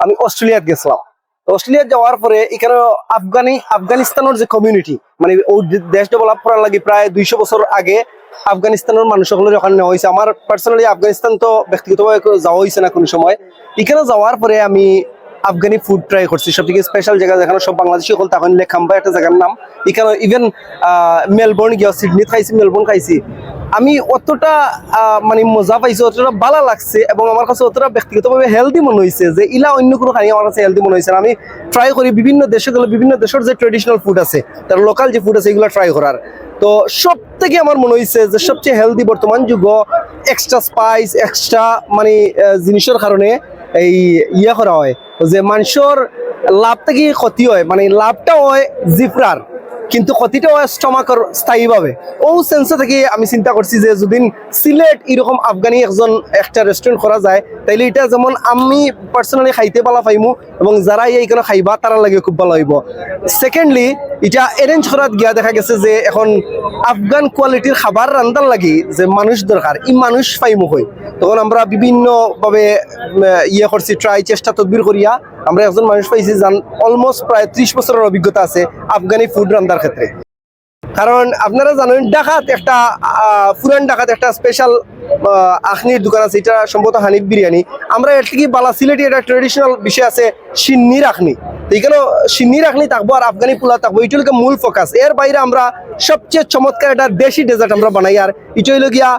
আমি অস্ট্রেলিয়াত গেছিলাম। অস্ট্রেলিয়া যাওয়ার পরে এখানে আফগানি আফগানিস্তানের যে কমিউনিটি মানে ও দে- দেশ ডেভেলপ করার লাগে প্রায় দুইশো বছর আগে আফগানিস্তানের মানুষগুলোর ওখানে নেওয়া হয়েছে আমার পার্সোনালি আফগানিস্তান তো ব্যক্তিগতভাবে যাওয়া হয়েছে না কোনো সময়। এখানে যাওয়ার পরে আমি আফগানি ফুড ট্রাই করছি সব থেকে স্পেশাল জায়গা যেখানে সব বাংলাদেশি হল তখন লেখাম্বা একটা জায়গার নাম। এখানে ইভেন মেলবোর্ন গিয়া সিডনি খাইছি মেলবোর্ন খাইছি। আমি অতটা মানে মজা পাইছি, অতটা ভালো লাগছে এবং আমার কাছে অতটা ব্যক্তিগতভাবে হেলদি মনে হয়েছে যে ইলা অন্য কোনো খানি আমার কাছে হেলদি মনে হয়েছে। আমি ট্রাই করি বিভিন্ন দেশে গেলে, বিভিন্ন দেশের যে ট্রেডিশনাল ফুড আছে, তার লোকাল যে ফুড আছে, এগুলো ট্রাই করার। তো সব থেকে আমার মনে হয়েছে যে সবচেয়ে হেলদি বর্তমান যুগ এক্সট্রা স্পাইস এক্সট্রা মানে জিনিসের কারণে এই ইয়ে করা হয়। যে মানুষের লাভ থেকে ক্ষতি হয়? মানে লাভটা হয় জিফরার। কিন্তু ক্ষতিটা হয় স্টমাকর স্থায়ীভাবে ও সেন্সে থেকে আমি চিন্তা করছি যে যদি সিলেট এরকম আফগানি একজন একটা রেস্টুরেন্ট করা যায়, তাইলে এটা যেমন আমি পার্সোনালি খাইতে পালা পাইমু এবং যারা এইখানে খাইবা তারা লাগে খুব ভালো হইব সেকেন্ডলি এটা অ্যারেঞ্জ করাত গিয়া দেখা গেছে যে এখন আফগান কোয়ালিটির খাবার রান্দার লাগি যে মানুষ দরকার ই মানুষ পাইমু হই তখন আমরা বিভিন্নভাবে ইয়ে করছি ট্রাই চেষ্টা তদবির করিয়া আমরা একজন মানুষ পাইছি যান অলমোস্ট প্রায় ত্রিশ বছরের অভিজ্ঞতা আছে আফগানি ফুড রান্নার ক্ষেত্রে। কারণ আপনারা জানেন, ডাকাত একটা পুরান ডাকাত একটা স্পেশাল আখনির দোকান আছে, এটা সম্ভবত হানিফ বিরিয়ানি। আমরা এর থেকে বালা সিলেটি একটা ট্রেডিশনাল বিষয় আছে, সিন্নির আখনি। তো এখানে সিন্নির আখনি থাকব আর আফগানি পোলা থাকব, এটা হলো মূল ফোকাস এর বাইরে আমরা সবচেয়ে চমৎকার একটা দেশি ডেজার্ট আমরা বানাই, আর এটা হইল গিয়া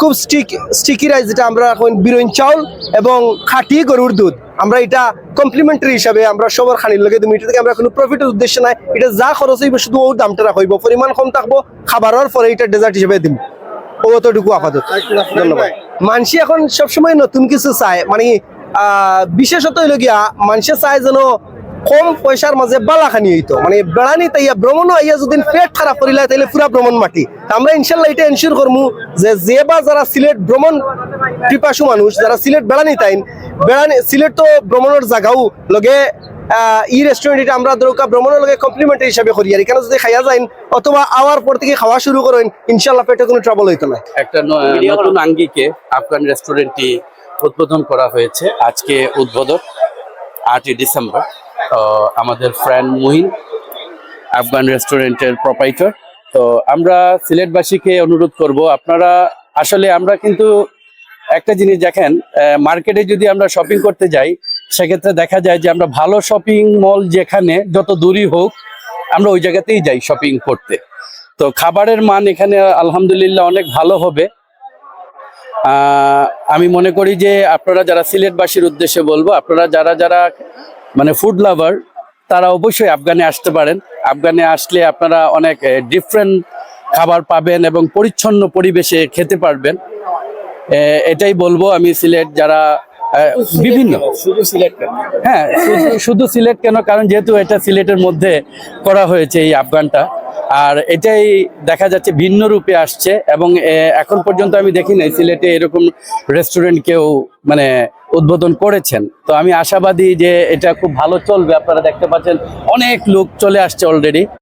খুব স্টিক স্টিকি রাইস যেটা আমরা এখন বিরোইন চাউল এবং খাটি গরুর দুধ। আমরা এটা কমপ্লিমেন্টারি হিসাবে আমরা সবার খানির লগে তুমি এটা থেকে আমরা কোনো প্রফিটের উদ্দেশ্য নাই। এটা যা খরচ হইব শুধু ও দামটা রাখব পরিমাণ কম থাকব খাবারের পরে এটা ডেজার্ট হিসেবে দিম। অতটুকু আপাতত। ধন্যবাদ। মানসি এখন সবসময় নতুন কিছু চায়। মানে আহ, বিশেষত হইল গিয়া মানুষে চায় যেন কম পয়সার মাঝে বালা খানি হইতো। মানে বেড়ানি তাইয়া ভ্রমণ আইয়া যদি পেট খারাপ করিলা তাইলে পুরা ভ্রমণ মাটি। আমরা ইনশাল্লাহ এটা এনশিওর করব যে যে বা যারা সিলেট ভ্রমণ পিপাসু মানুষ যারা সিলেট বেড়ানি তাইন বেড়ানি সিলেট তো ভ্রমণের জায়গাও লগে ই রেস্টুরেন্ট এটা আমরা দরকার ভ্রমণের লগে কমপ্লিমেন্টারি হিসাবে করি। আর এখানে যদি খাইয়া যাইন অথবা আওয়ার পর থেকে খাওয়া শুরু করেন ইনশাল্লাহ পেটে কোনো ট্রাবল হইতো না। একটা নতুন আঙ্গিকে আফগান রেস্টুরেন্টটি উদ্বোধন করা হয়েছে আজকে উদ্বোধন আটই ডিসেম্বর। আমাদের ফ্রেন্ড মুহিন আফগান রেস্টুরেন্টের প্রপাইটর তো আমরা সিলেটবাসীকে অনুরোধ করব, আপনারা, আসলে আমরা কিন্তু একটা জিনিস দেখেন মার্কেটে যদি আমরা শপিং করতে যাই, সেক্ষেত্রে দেখা যায় যে আমরা ভালো শপিং মল যেখানে যত দূরই হোক, আমরা ওই জায়গাতেই যাই শপিং করতে। তো খাবারের মান এখানে আলহামদুলিল্লাহ অনেক ভালো হবে। আমি মনে করি যে আপনারা যারা সিলেটবাসীর উদ্দেশ্যে বলব, আপনারা যারা যারা মানে ফুড লাভার তারা অবশ্যই আফগানে আসতে পারেন। আফগানে আসলে আপনারা অনেক ডিফারেন্ট খাবার পাবেন এবং পরিচ্ছন্ন পরিবেশে খেতে পারবেন। এটাই বলব আমি সিলেট যারা বিভিন্ন। হ্যাঁ শুধু- শুধু সিলেট কেন? কারণ যেহেতু এটা সিলেটের মধ্যে করা হয়েছে এই আফগানটা আর এটাই দেখা যাচ্ছে ভিন্ন রূপে আসছে এবং এখন পর্যন্ত আমি দেখি নাই সিলেটে এরকম রেস্টুরেন্ট কেউ মানে উদ্বোধন করেছেন। তো আমি আশাবাদী যে এটা খুব ভালো চলবে। আপনারা দেখতে পাচ্ছেন অনেক লোক চলে আসছে অলরেডি